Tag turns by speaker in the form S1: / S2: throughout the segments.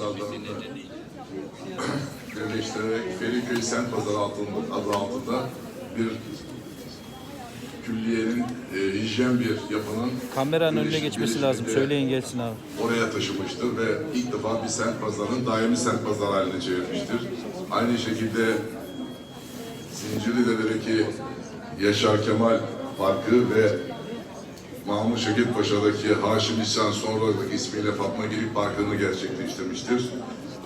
S1: pazarlarını birleştirerek Feriköy Sent Pazarı altında, adı altında bir külliyenin e, hijyen bir yapının
S2: Kameranın önüne geçmesi lazım. Söyleyin gelsin abi.
S1: oraya taşımıştır ve ilk defa bir semt pazarının daimi semt pazarı haline çevirmiştir. Aynı şekilde Zincirli'deki Yaşar Kemal Parkı ve Mahmut Şevket Paşa'daki Haşim İhsan sonralık ismiyle Fatma Girik Parkı'nı gerçekleştirmiştir.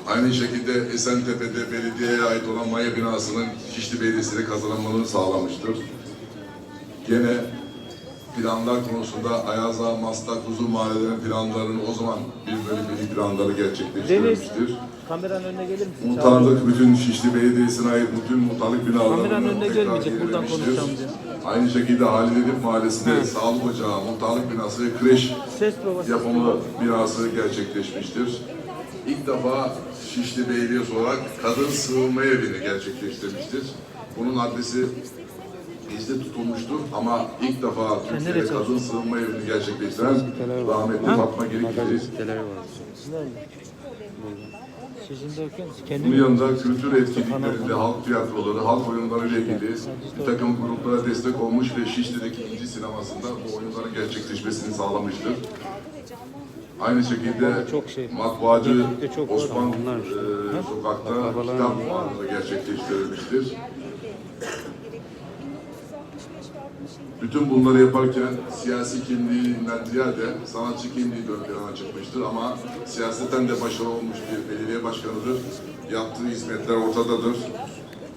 S1: Aynı şekilde Esentepe'de belediyeye ait olan maya binasının Şişli Belediyesi'ne kazanılmasını sağlamıştır. Gene planlar konusunda Ayaza, Maslak, Huzur mahallelerinin planlarını o zaman bir bölüm planları gerçekleştirilmiştir.
S2: Kameranın önüne gelir misin?
S1: Muhtarlık bütün Şişli Belediyesi'ne ait bütün muhtarlık binalarını
S2: Kameranın önüne
S1: tekrar
S2: gelmeyecek, buradan
S1: yenilemiştir.
S2: konuşacağım diye.
S1: Aynı şekilde Halil Edip Mahallesi'nde sağlık ocağı, muhtarlık binası ve kreş
S2: Ses provası.
S1: yapımı binası gerçekleşmiştir. İlk defa Şişli Belediyesi olarak kadın sığınma evini gerçekleştirmiştir. Bunun adresi bizde tutulmuştur ama ilk defa Türkiye'de kadın sığınma evini gerçekleştiren rahmetli Fatma Girik'tir.
S2: Sizin de okuyun.
S1: Bunun yanında kültür etkinliklerinde halk tiyatroları, halk oyunları ile ilgili bir takım gruplara destek olmuş ve Şişli'deki İnci Sineması'nda bu oyunların gerçekleşmesini sağlamıştır. Aynı şekilde
S2: Çok şey.
S1: matbaacı
S2: çok.
S1: Osman e, sokakta kitap mağazası gerçekleştirilmiştir. Bütün bunları yaparken siyasi kimliğinden ziyade sanatçı kimliği de ön çıkmıştır ama siyaseten de başarılı olmuş bir belediye başkanıdır. Yaptığı hizmetler ortadadır.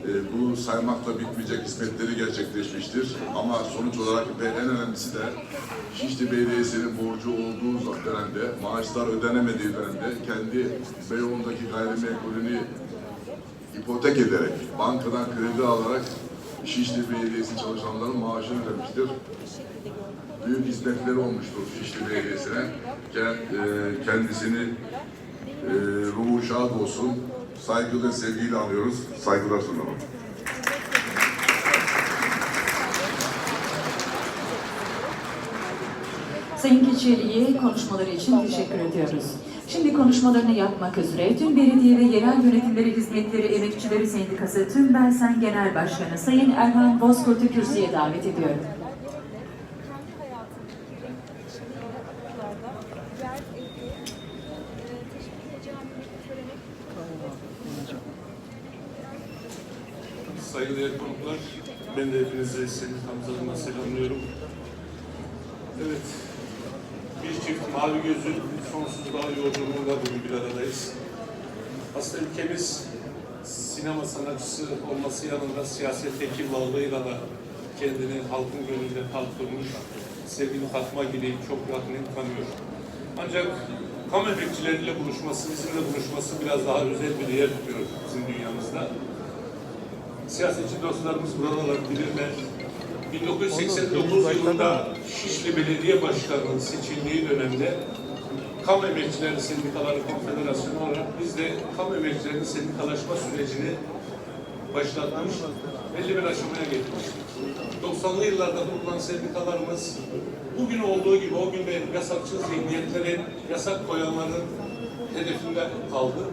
S1: Ee, bu saymakla bitmeyecek hizmetleri gerçekleşmiştir. Ama sonuç olarak ve en önemlisi de Şişli Belediyesi'nin borcu olduğu dönemde, maaşlar ödenemediği dönemde kendi Beyoğlu'ndaki gayrimenkulünü ipotek ederek, bankadan kredi alarak Şişli Belediyesi çalışanların maaşını ödemiştir. Büyük hizmetleri olmuştur Şişli Belediyesi'ne. E, Kendisini e, ruhu şad olsun. Saygı ve sevgiyle anıyoruz. Saygılar sunalım.
S3: Sayın Keçeli'ye konuşmaları için teşekkür ediyoruz. Şimdi konuşmalarını yapmak üzere tüm belediye ve yerel yönetimleri hizmetleri emekçileri sendikası tüm Belsen Genel Başkanı Sayın Erhan Bozkurt'u kürsüye davet ediyorum.
S4: Saygıdeğer konuklar, ben de hepinizi Senin Hamza'nla selamlıyorum. Evet, bir çift mavi gözü sonsuzluğa yolculuğunda bugün bir aradayız. Aslında ülkemiz sinema sanatçısı olması yanında siyasetteki varlığıyla da kendini halkın gönlünde kalkırmış sevgili Fatma gibi çok yakinen tanıyor. Ancak kamu emekçileriyle buluşması, bizimle buluşması biraz daha özel bir yer tutuyor bizim dünyamızda. Siyasetçi dostlarımız buralar bilirler. 1989 yılında Şişli Belediye Başkanı'nın seçildiği dönemde Kamu Emekçileri Sendikaları Konfederasyonu olarak biz de kamu emekçilerinin sendikalaşma sürecini başlatmış, belli bir aşamaya getirmiştik. 90'lı yıllarda kurulan sendikalarımız bugün olduğu gibi o gün de yasakçı zihniyetlerin, yasak koyanların hedefinde kaldı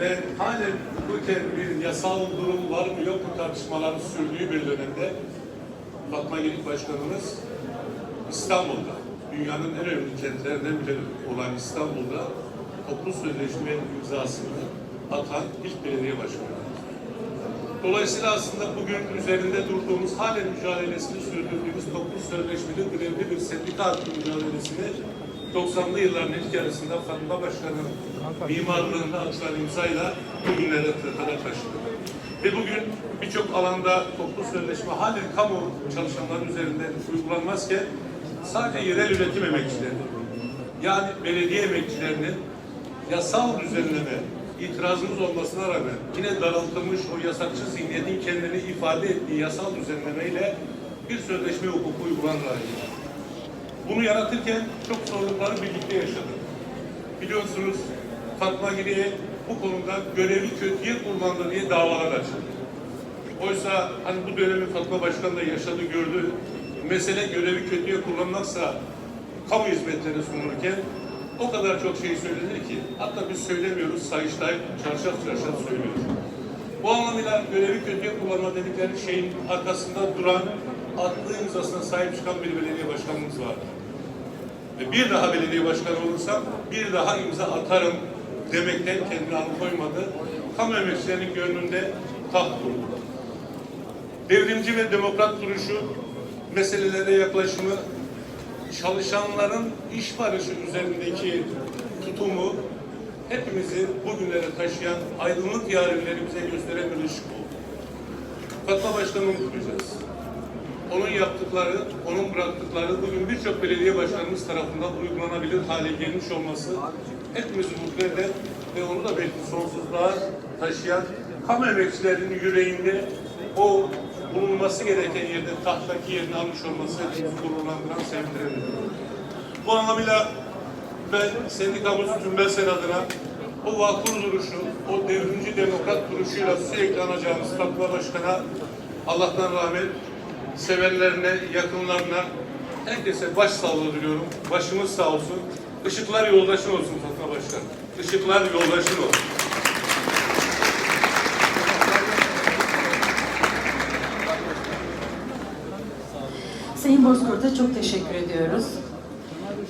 S4: ve halen hukuken bir yasal durum var mı yok mu tartışmaların sürdüğü bir dönemde Fatma Girik Başkanımız İstanbul'da, dünyanın en önemli kentlerinden biri olan İstanbul'da toplu sözleşme imzasını atan ilk belediye başkanı. Dolayısıyla aslında bugün üzerinde durduğumuz, halen mücadelesini sürdürdüğümüz toplu sözleşmeli grevli bir sendika hakkı mücadelesini 90'lı yılların ilk yarısında Fatma Başkan'ın mimarlığında atılan imzayla bugünlere kadar taşıdı. Ve bugün birçok alanda toplu sözleşme halen kamu çalışanların üzerinden uygulanmazken sadece yerel üretim emekçileri, yani belediye emekçilerinin yasal düzenleme itirazımız olmasına rağmen yine daraltılmış o yasakçı zihniyetin kendini ifade ettiği yasal düzenlemeyle bir sözleşme hukuku uygulanır Bunu yaratırken çok zorlukları birlikte yaşadık. Biliyorsunuz Fatma Giri'ye bu konuda görevi kötüye kullandı diye davalar açıldı. Oysa hani bu dönemi Fatma Başkan da yaşadı, gördü. Mesele görevi kötüye kullanmaksa kamu hizmetleri sunulurken o kadar çok şey söylenir ki hatta biz söylemiyoruz, Sayıştay çarşaf çarşaf söylüyor. Bu anlamıyla görevi kötüye kullanma dedikleri şeyin arkasında duran, attığı imzasına sahip çıkan bir belediye başkanımız var. Ve bir daha belediye başkanı olursam bir daha imza atarım demekten kendini alıkoymadı. Kamu emekçilerinin gönlünde taht kurdu. Devrimci ve demokrat duruşu, meselelere yaklaşımı, çalışanların iş barışı üzerindeki tutumu hepimizi bugünlere taşıyan aydınlık yarenleri bize gösteren bir ışık oldu. Fatma Başkan'ı unutmayacağız. Onun yaptıkları, onun bıraktıkları bugün birçok belediye başkanımız tarafından uygulanabilir hale gelmiş olması hepimizi mutlu eder ve onu da belki sonsuzluğa taşıyan kamu emekçilerinin yüreğinde o bulunması gereken yerde tahttaki yerini almış olması gururlandıran, sevindiren. Bu anlamıyla ben sendikamız Tümbelsen adına o vakur duruşu, o devrimci demokrat duruşuyla sürekli anacağımız Fatma Başkan'a Allah'tan rahmet, sevenlerine, yakınlarına, herkese baş sağlığı diliyorum. Başımız sağ olsun. Işıklar yoldaşın olsun Fatma Başkan. Işıklar yoldaşın olsun.
S3: Sayın Bozkurt'a çok teşekkür ediyoruz.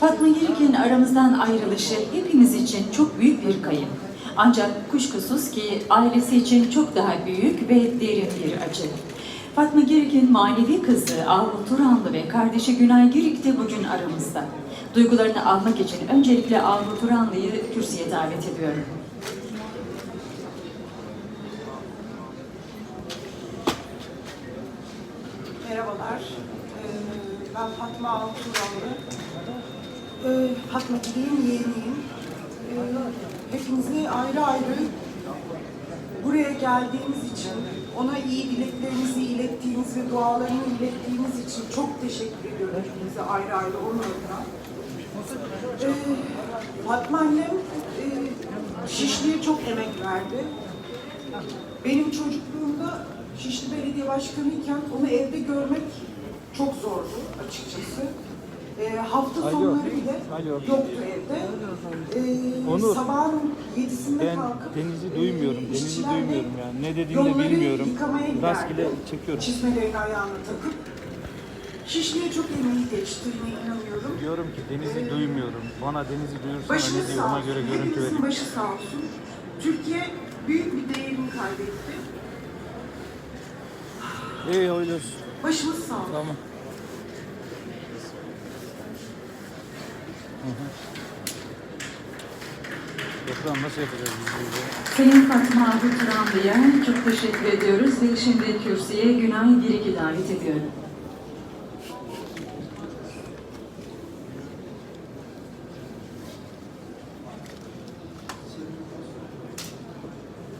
S3: Fatma Girik'in aramızdan ayrılışı hepimiz için çok büyük bir kayıp. Ancak kuşkusuz ki ailesi için çok daha büyük ve derin bir acı. Fatma Girik'in manevi kızı Avru Turanlı ve kardeşi Günay Girik de bugün aramızda. Duygularını almak için öncelikle Avru Turanlı'yı kürsüye davet ediyorum.
S5: Merhabalar, Ee, Ee, Fatma Gül'ün yeğeniyim. Ee, Hepinizi ayrı ayrı buraya geldiğiniz için, ona iyi dileklerinizi ilettiğiniz ve dualarını ilettiğiniz için çok teşekkür ediyorum hepinize ayrı ayrı onun adına. Ee, Fatma annem e, Şişli'ye çok emek verdi. Benim çocukluğumda Şişli Belediye Başkanıyken onu evde görmek çok zordu açıkçası. Ee, hafta sonları bile yoktu evde. Ee,
S2: Onur,
S5: sabahın yedisinde
S2: Ben
S5: kalkıp
S2: Deniz'i
S5: e,
S2: duymuyorum. Deniz'i
S5: işçilerle
S2: duymuyorum yani. Ne dediğini de
S5: yolları
S2: bilmiyorum.
S5: yıkamaya giderdi.
S2: Rastgele çekiyorum.
S5: Çizmelerini ayağına takıp. Şişli'ye çok emeği geçtiğine inanıyorum.
S2: Diyorum ki Deniz'i duymuyorum. Bana Deniz'i duyursana
S5: Başınız
S2: ne diyor
S5: sağ
S2: ona
S5: olsun.
S2: göre görüntü
S5: Hepimizin
S2: vereyim.
S5: başı sağ olsun. Türkiye büyük bir değerini kaybetti.
S2: İyi öyle olsun.
S5: Başımız sağ olsun.
S2: Tamam. Bakalım nasıl?
S3: Sayın Fatma Avru Turanlı'ya çok teşekkür ediyoruz ve şimdi kürsüye Günay Girik'i davet ediyorum.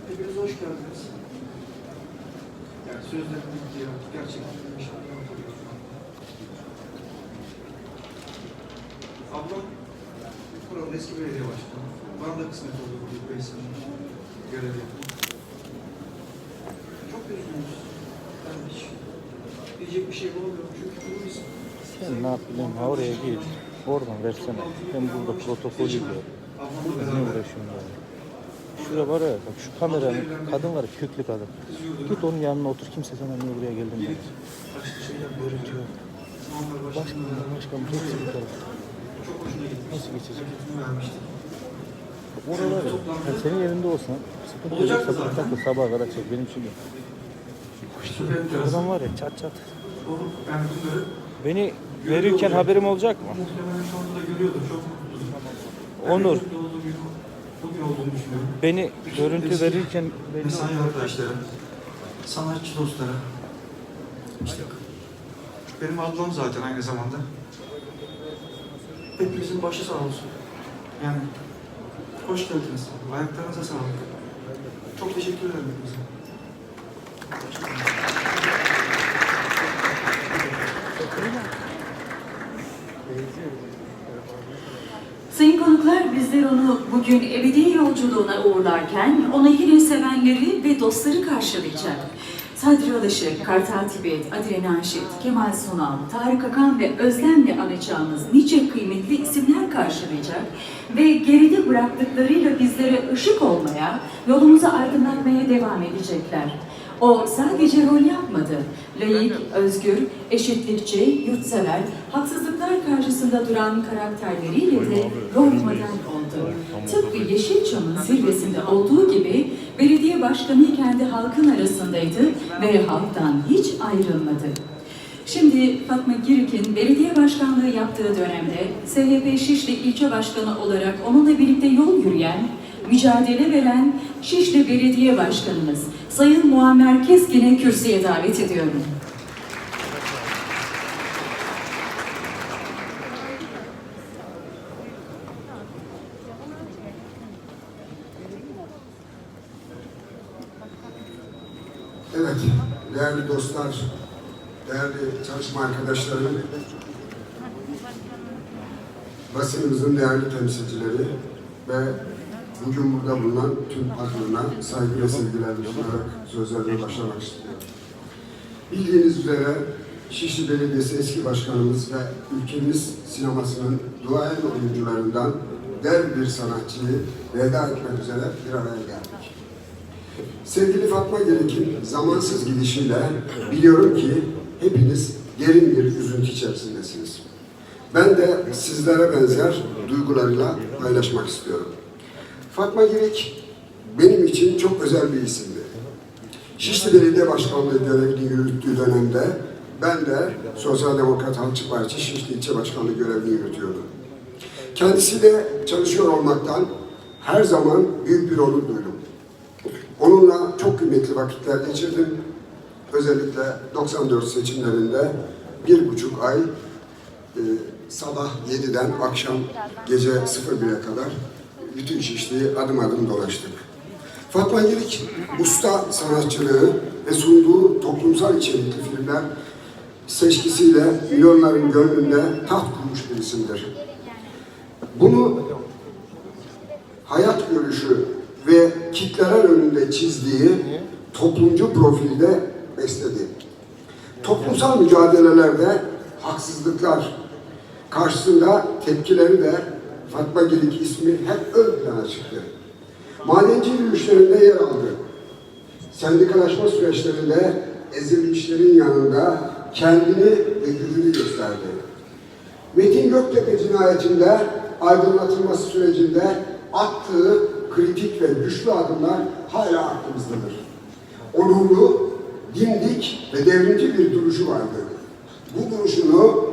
S6: Hepiniz hoş geldiniz. Yani sözlerimi diyorum, gerçekten inşallah anlatabiliyorum. Ablam buranın eski belediye başkanı. Bana da kısmet oldu bu 5 sene görev yaptım. Çok üzgünüz. Yani hiç diyecek bir şey bulamıyorum çünkü bunu biz
S2: Sen ne yapıyorsun? Ha oraya git. Oradan versene. Ben burada protokolü diyorum. Ne uğraşıyorum yani? Şurada var ya bak şu kameranın kadın var ya köklü kadın. Git onun yanına otur kimse sana niye buraya geldin der.
S6: Başka şeyler
S2: yok.
S6: Zamanlar
S2: Başkanım
S6: başkanı
S2: başkanım hepsi bu taraf.
S6: Çok hoşuna gitmişti.
S2: Nasıl geçecek?
S6: Vermiştik.
S2: Oralar ya. Yani senin yerinde olsan sıkıntı
S6: Olacak
S2: yoksa
S6: zaten.
S2: da sabaha kadar çek benim için yok. Oradan var ya çat çat.
S6: bunları
S2: Beni verirken haberim olacak mı?
S6: Muhtemelen şu anda da görüyordur. Çok mutluyum.
S2: Onur.
S6: Ben mutlu olduğum gün bugün olduğunu düşünüyorum.
S2: Beni görüntü verirken beni
S6: Mesai arkadaşlarım, sanatçı dostlara, işte benim ablam zaten aynı zamanda. Hepimizin başı sağ olsun. Yani hoş geldiniz. Ayaklarınıza sağlık. Çok teşekkür ederim hepinize.
S3: Sayın konuklar bizler onu bugün ebedi yolculuğuna uğurlarken onu yine sevenleri ve dostları karşılayacak. Sadri Alışık, Kartal Tibet, Adile Naşit, Kemal Sunal, Tarık Akan ve Özlem'le anacağımız nice kıymetli isimler karşılayacak ve geride bıraktıklarıyla bizlere ışık olmaya, yolumuzu aydınlatmaya devam edecekler. O sadece rol yapmadı. Layık, özgür, eşitlikçi, yurtsever, haksızlıklar karşısında duran karakterleriyle de rol model oldu. Tıpkı Yeşilçam'ın zirvesinde olduğu gibi belediye başkanıyken de halkın arasındaydı ve halktan hiç ayrılmadı. Şimdi Fatma Girik'in belediye başkanlığı yaptığı dönemde SHP Şişli ilçe başkanı olarak onunla birlikte yol yürüyen, mücadele veren Şişli Belediye Başkanımız Sayın Muammer Keskin'i kürsüye davet ediyorum.
S7: Evet, değerli dostlar, değerli çalışma arkadaşlarım, basınımızın değerli temsilcileri ve bugün burada bulunan tüm patronlar saygı ve sevgilerimi sunarak sözlerime başlamak istiyorum. Bildiğiniz üzere Şişli Belediyesi eski başkanımız ve ülkemiz sinemasının duayen oyuncularından dev bir sanatçıyı veda etmek üzere bir araya geldik. Sevgili Fatma Gerek'in zamansız gidişiyle biliyorum ki hepiniz derin bir üzüntü içerisindesiniz. Ben de sizlere benzer duygularıyla paylaşmak istiyorum. Fatma Gerek benim için çok özel bir isimdi. Şişli Belediye Başkanlığı görevini yürüttüğü dönemde ben de Sosyal Demokrat Halkçı Partisi Şişli İlçe Başkanlığı görevini yürütüyordum. Kendisiyle çalışıyor olmaktan her zaman büyük bir onur duydum. Onunla çok kıymetli vakitler geçirdim. Özellikle 94 seçimlerinde bir buçuk ay e, sabah 7'den akşam gece 01'e kadar bütün Şişli'yi adım adım dolaştık. Fatma Girik, usta sanatçılığı ve sunduğu toplumsal içerikli filmler seçkisiyle milyonların gönlünde taht kurmuş bir isimdir. Bunu hayat görüşü ve kitleler önünde çizdiği toplumcu profilde besledi. Toplumsal mücadelelerde haksızlıklar karşısında tepkileri de Fatma Gelik ismi hep ön plana çıktı. Madenci yürüyüşlerinde yer aldı. Sendikalaşma süreçlerinde ezilmişlerin yanında kendini ve gücünü gösterdi. Metin Göktepe cinayetinde aydınlatılması sürecinde attığı kritik ve güçlü adımlar hala aklımızdadır. Onurlu, dimdik ve devrimci bir duruşu vardı. Bu duruşunu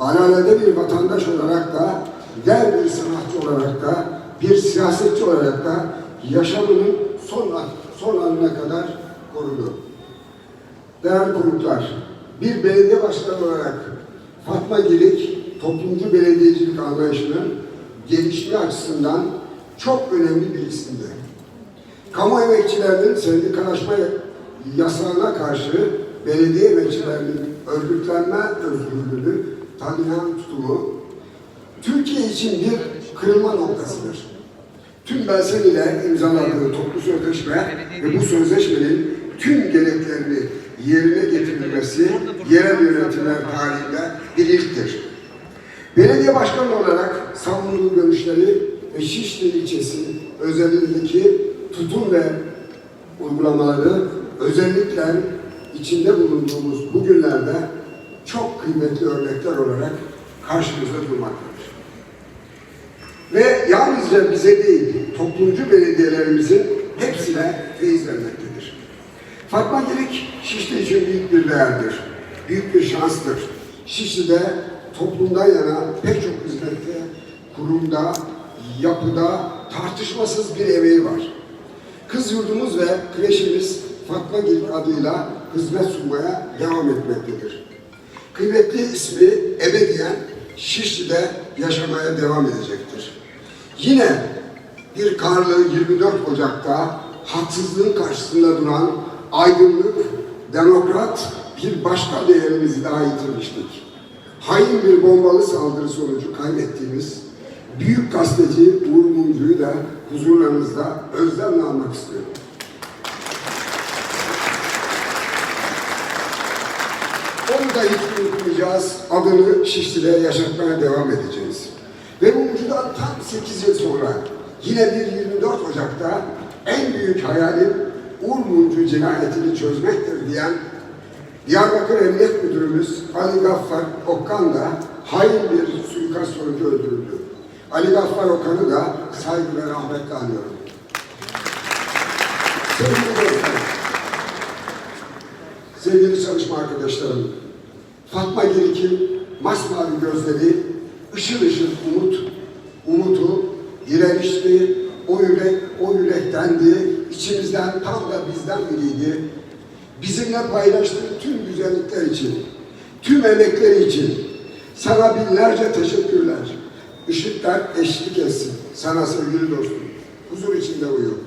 S7: alalede bir vatandaş olarak da, dev bir sanatçı olarak da, bir siyasetçi olarak da yaşamının son, son anına kadar korudu. Değerli konuklar, bir belediye başkanı olarak Fatma Girik, toplumcu belediyecilik anlayışının gelişme açısından çok önemli bir isimdi. Kamu emekçilerinin sendikalaşma yasağına karşı belediye emekçilerinin örgütlenme özgürlüğünü tanıyan tutumu Türkiye için bir kırılma noktasıdır. Tüm Belsen ile imzaladığı toplu sözleşme ve bu sözleşmenin tüm gereklerini yerine getirilmesi yerel yönetimler tarihinde bir ilktir. Belediye başkanı olarak savunduğu görüşleri Şişli ilçesi özelindeki tutum ve uygulamaları özellikle içinde bulunduğumuz bu günlerde çok kıymetli örnekler olarak karşımızda durmaktadır. Ve yalnızca bize değil, toplumcu belediyelerimizin hepsine feyiz vermektedir. Fatma Girik, Şişli için büyük bir değerdir, büyük bir şanstır. Şişli'de toplumdan yana pek çok hizmette, kurumda, yapıda tartışmasız bir emeği var. Kız yurdumuz ve kreşimiz Fatma Girik adıyla hizmet sunmaya devam etmektedir. Kıymetli ismi ebediyen Şişli'de yaşamaya devam edecektir. Yine bir karlı 24 Ocak'ta haksızlığın karşısında duran aydınlık, demokrat bir başka değerimizi daha yitirmiştik. Hain bir bombalı saldırı sonucu kaybettiğimiz büyük gazeteci Uğur Mumcu'yu da huzurlarınızda özlemle almak istiyorum. Onu da hiç unutmayacağız. Adını Şişli'de yaşatmaya devam edeceğiz. Ve Mumcu'dan tam 8 yıl sonra yine bir 24 Ocak'ta en büyük hayalim Uğur Mumcu cinayetini çözmektir diyen Diyarbakır Emniyet Müdürümüz Ali Gaffar Okkan da hain bir suikast sonucu öldürüldü. Ali Gaffar Okkan'ı da saygı ve rahmetle anıyorum. Sevgili dostlar, çalışma arkadaşlarım, Fatma Girik'in masmavi gözleri, ışıl ışıl umut, umutu, direnişti, o yürek, o yürektendi, içimizden tam da bizden biriydi. Bizimle paylaştığı tüm güzellikler için, tüm emekleri için sana binlerce teşekkürler. Işıklar eşlik etsin. Sana sevgili dostum. Huzur içinde uyu.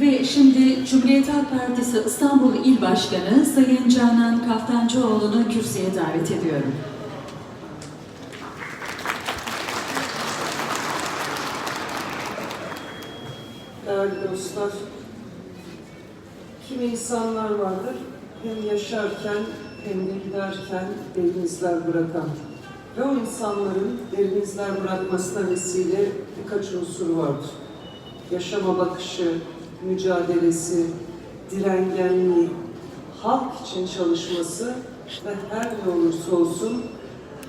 S3: Ve şimdi Cumhuriyet Halk Partisi İstanbul İl Başkanı Sayın Canan Kaftancıoğlu'nu kürsüye davet ediyorum.
S8: Değerli dostlar, kimi insanlar vardır hem yaşarken hem de giderken derin izler bırakan. Ve o insanların derin izler bırakmasına vesile birkaç unsur vardır. Yaşama bakışı, mücadelesi, direngenliği, halk için çalışması ve her ne olursa olsun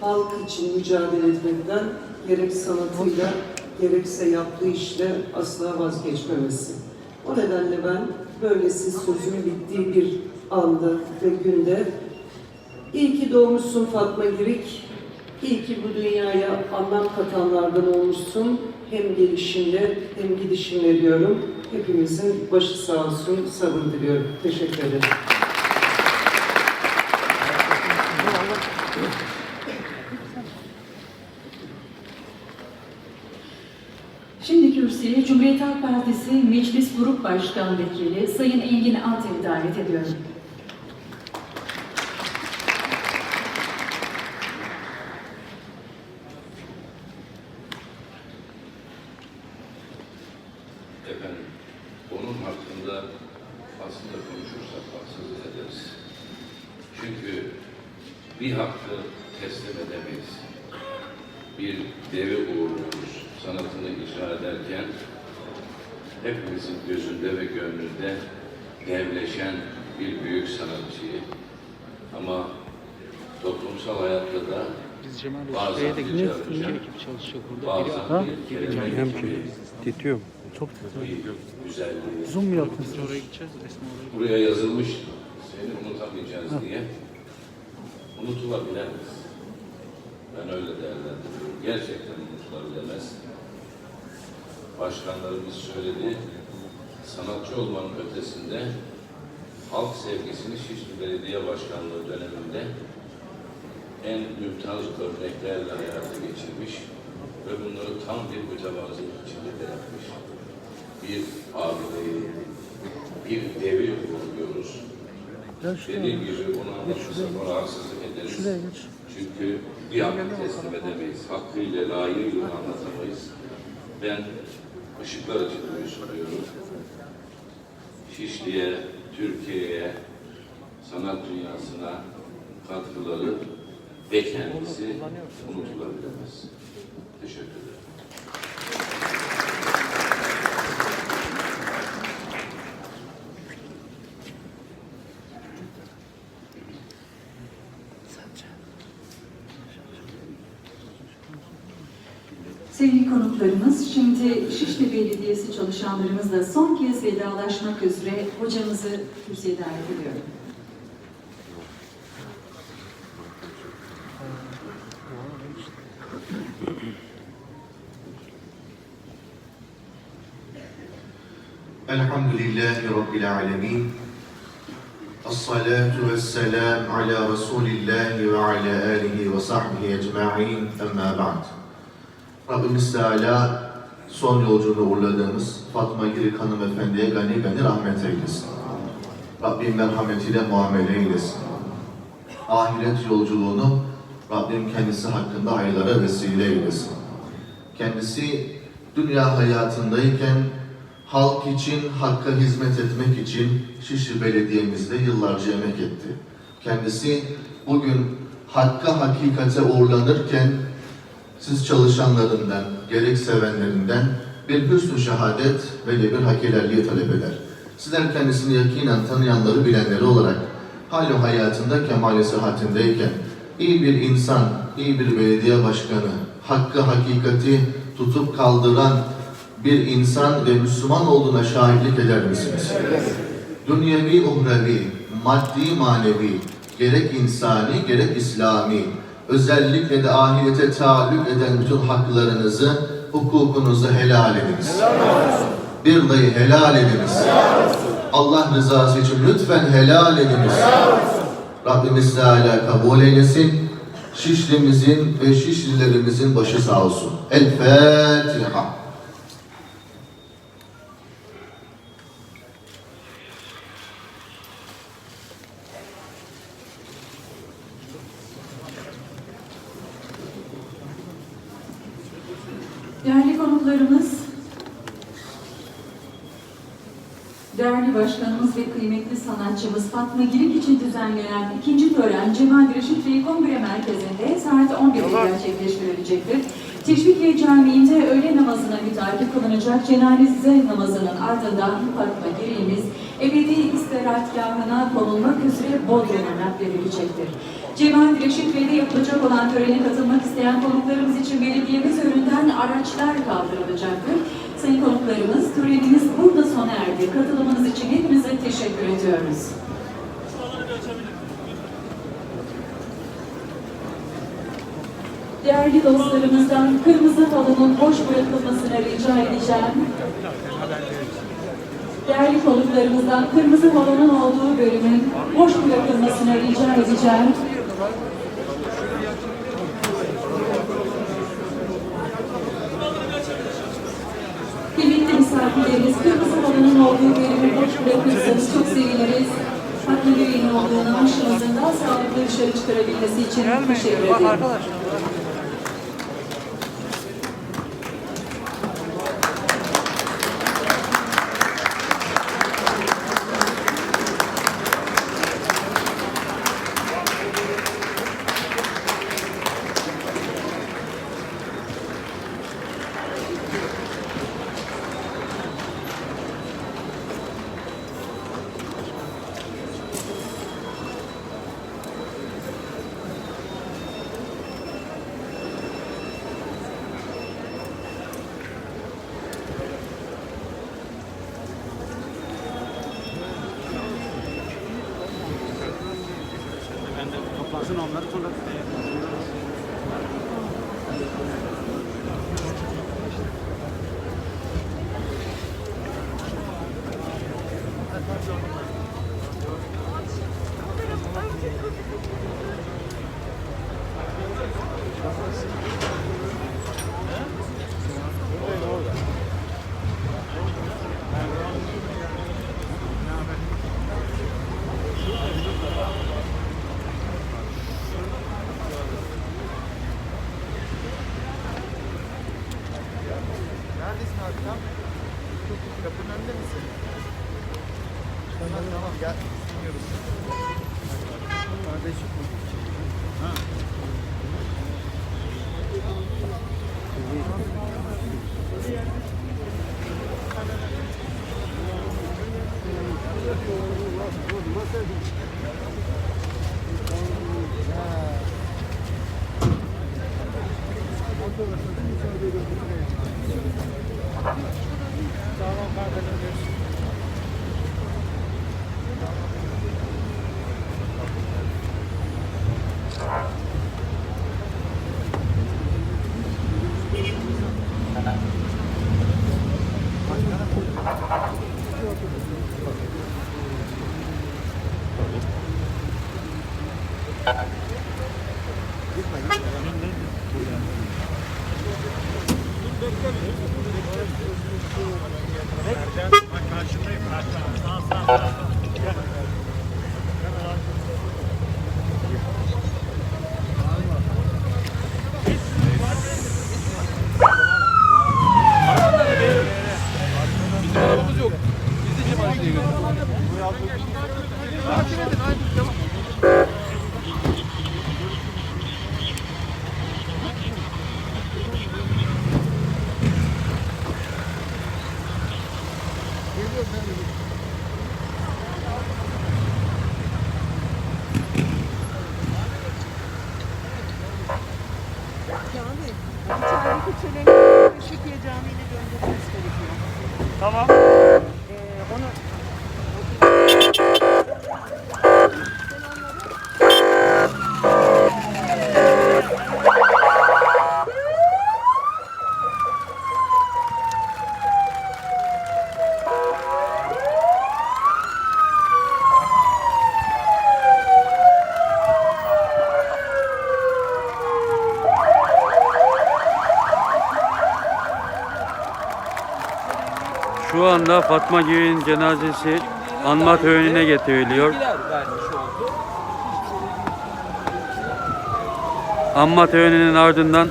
S8: halk için mücadele etmekten gerek sanatıyla gerekse yaptığı işle asla vazgeçmemesi. O nedenle ben böylesi sözün bittiği bir anda ve günde iyi ki doğmuşsun Fatma Girik, iyi ki bu dünyaya anlam katanlardan olmuşsun. Hem gelişinle hem gidişinle diyorum. Hepimizin başı sağ olsun, sabır diliyorum. Teşekkür ederim.
S3: Şimdi kürsüye Cumhuriyet Halk Partisi Meclis Grup Başkan Vekili Sayın Engin Altay'ı davet ediyorum.
S9: Efendim, onun hakkında aslında konuşursak haksızlık. Çünkü bir hakkı teslim edemeyiz. Bir devi uğurluyoruz sanatını icra ederken hepimizin gözünde ve gönlünde devleşen bir büyük sanatçıyı ama toplumsal hayatta da
S2: Biz Cemal Usta'ya da
S9: çarpıcı,
S2: İngiliz gibi çalışıyor burada. Biri
S9: bazen
S2: ha?
S9: bir kelime
S2: Hem
S9: gibi
S2: Titriyor. Çok güzel. Zoom mu yaptın? Oraya gideceğiz. Oraya
S9: buraya yazılmış seni unutamayacağız diye unutulabilemez. Ben öyle değerlendiriyorum. Gerçekten unutulabilemez. Başkanlarımız söyledi. Sanatçı olmanın ötesinde halk sevgisini Şişli Belediye Başkanlığı döneminde en mümtaz örneklerle hayata geçirmiş ve bunları tam bir mütevazılık içinde de yapmış. Bir abideyi, bir devi
S2: şuraya.
S9: Dediğim gibi onu anlatırsak ona haksızlık ederiz. Çünkü bir hakkı teslim edemeyiz. Hakkıyla, layığıyla anlatamayız. Ben ışıklar açılmayı soruyorum. Şişli'ye, Türkiye'ye, sanat dünyasına katkıları ve kendisi unutulabilemez. Teşekkür ederim.
S3: Sevgili konuklarımız. Şimdi Şişli Belediyesi çalışanlarımızla son kez vedalaşmak üzere hocamızı kürsüye davet ediyorum.
S10: Elhamdülillahi Rabbil Alemin. Esselatu vesselam ala Resulillahi ve ala alihi ve sahbihi ecma'in. Amma ba'd. Rabbimiz Teala son yolculuğunu uğurladığımız Fatma Girik hanımefendiye gani gani rahmet eylesin. Rabbim merhametiyle muamele eylesin. Ahiret yolculuğunu Rabbim kendisi hakkında hayırlara vesile eylesin. Kendisi dünya hayatındayken halk için, hakka hizmet etmek için Şişli Belediye'mizde yıllarca emek etti. Kendisi bugün hakka, hakikate uğurlanırken siz çalışanlarından, gerek sevenlerinden bir hüsnü şehadet ve de bir hakilerliği talep eder. Sizler kendisini yakinen tanıyanları, bilenleri olarak hal hayatında kemale sıhhatindeyken iyi bir insan, iyi bir belediye başkanı, hakkı, hakikati tutup kaldıran bir insan ve Müslüman olduğuna şahitlik eder misiniz? Dünyevi, uhrevi, maddi, manevi, gerek insani, gerek İslami, özellikle de ahirete taalluk eden bütün haklarınızı, hukukunuzu helal ediniz. Bir dayı helal ediniz. Allah rızası için lütfen helal ediniz. Rabbimiz Teala kabul eylesin. Şişlimizin ve Şişlilerimizin başı sağ olsun. El Fatiha.
S3: Değerli konuklarımız, değerli başkanımız ve kıymetli sanatçımız Fatma Girik için düzenlenen ikinci tören Cemal Reşit Bey Kongre Merkezi'nde saat 11'de gerçekleştirilecektir. Teşvikiye Camii'nde öğle namazına mütakip kılınacak cenaze namazının ardından Fatma Girik'imiz ebedi istirahatgahına konulmak üzere Bodrum'a nakledilecektir. Cemal Reşit Bey'de yapılacak olan törene katılmak isteyen konuklarımız için belediyemiz önünden araçlar kaldırılacaktır. Sayın konuklarımız, törenimiz burada sona erdi. Katılımınız için hepinize teşekkür ediyoruz. Değerli dostlarımızdan kırmızı halının boş bırakılmasını rica edeceğim. Değerli konuklarımızdan kırmızı halının olduğu bölümün boş bırakılmasını rica edeceğim. Misafirlerimiz, kırmızı halının olduğu bölümü bırakırsanız çok seviniriz. Fatma Yüreğin olduğunu aşımızın daha sağlıklı dışarı çıkarabilmesi için teşekkür ederim.
S11: Şu anda Fatma Gül'ün cenazesi anma törenine getiriliyor. Anma töreninin ardından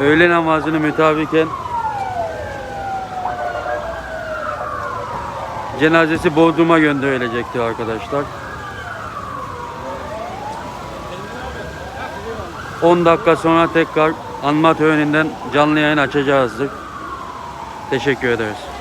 S11: öğle namazını mütabiken cenazesi Bodrum'a gönderilecekti arkadaşlar. 10 dakika sonra tekrar anma töreninden canlı yayın açacağızdır. Teşekkür ederiz.